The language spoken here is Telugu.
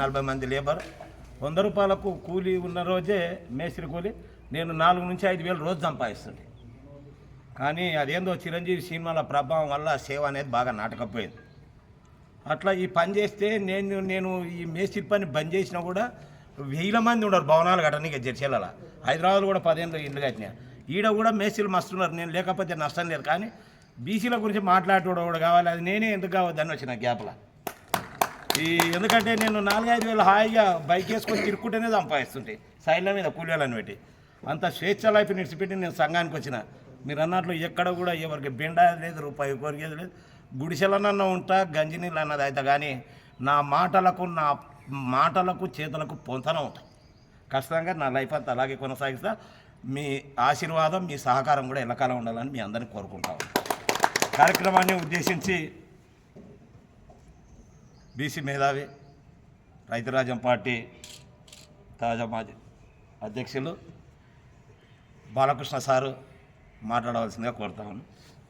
నలభై మంది లేబర్. వంద రూపాయలకు కూలీ ఉన్న రోజే మేస్త్రి కూలి. నేను నాలుగు నుంచి ఐదు వేలు రోజు సంపాదిస్తుంది. కానీ అదేందో చిరంజీవి సినిమాల ప్రభావం వల్ల సేవ అనేది బాగా నాటకపోయింది. అట్లా ఈ పని చేస్తే నేను నేను ఈ మేస్త్రి పని బంద్ చేసినా కూడా వేల మంది ఉన్నారు భవనాలు కట్టడానికి జడ్చీలలో హైదరాబాద్ కూడా పదిహేను ఇండ్లు కట్టినా. ఈడ కూడా మేస్త్రీలు మస్తున్నారు నేను లేకపోతే నష్టం లేదు. కానీ బీసీల గురించి మాట్లాడేటోడు కూడా కావాలి? అది నేనే ఎందుకు కావద్దని వచ్చిన గ్యాప్లో. ఈ ఎందుకంటే నేను నాలుగైదు వేలు హాయిగా బైక్ వేసుకొని తిరుక్కుంటేనే సంపాదిస్తుంటే సైడ్ల మీద కూలీలను పెట్టి. అంత స్వేచ్ఛ లైఫ్ నిడిచిపెట్టి నేను సంఘానికి వచ్చిన. మీరు అన్నట్లు ఎక్కడ కూడా ఎవరికి బెండా లేదు రూపాయి కోరికేది లేదు. గుడిసెలనన్నా ఉంటా గంజి నీళ్ళు అన్నది అయితే కానీ నా మాటలకు నా మాటలకు చేతులకు పొంతన ఉంటాయి. ఖచ్చితంగా నా లైఫ్ అంతా అలాగే కొనసాగిస్తా. మీ ఆశీర్వాదం మీ సహకారం కూడా ఎల్లకాలం ఉండాలని మీ అందరిని కోరుకుంటాము కార్యక్రమాన్ని ఉద్దేశించి బీసీ మేధావి రైతురాజ్యం పార్టీ తాజా మాజీ అధ్యక్షులు బాలకృష్ణ సారు మాట్లాడవలసిందిగా కోరుతాను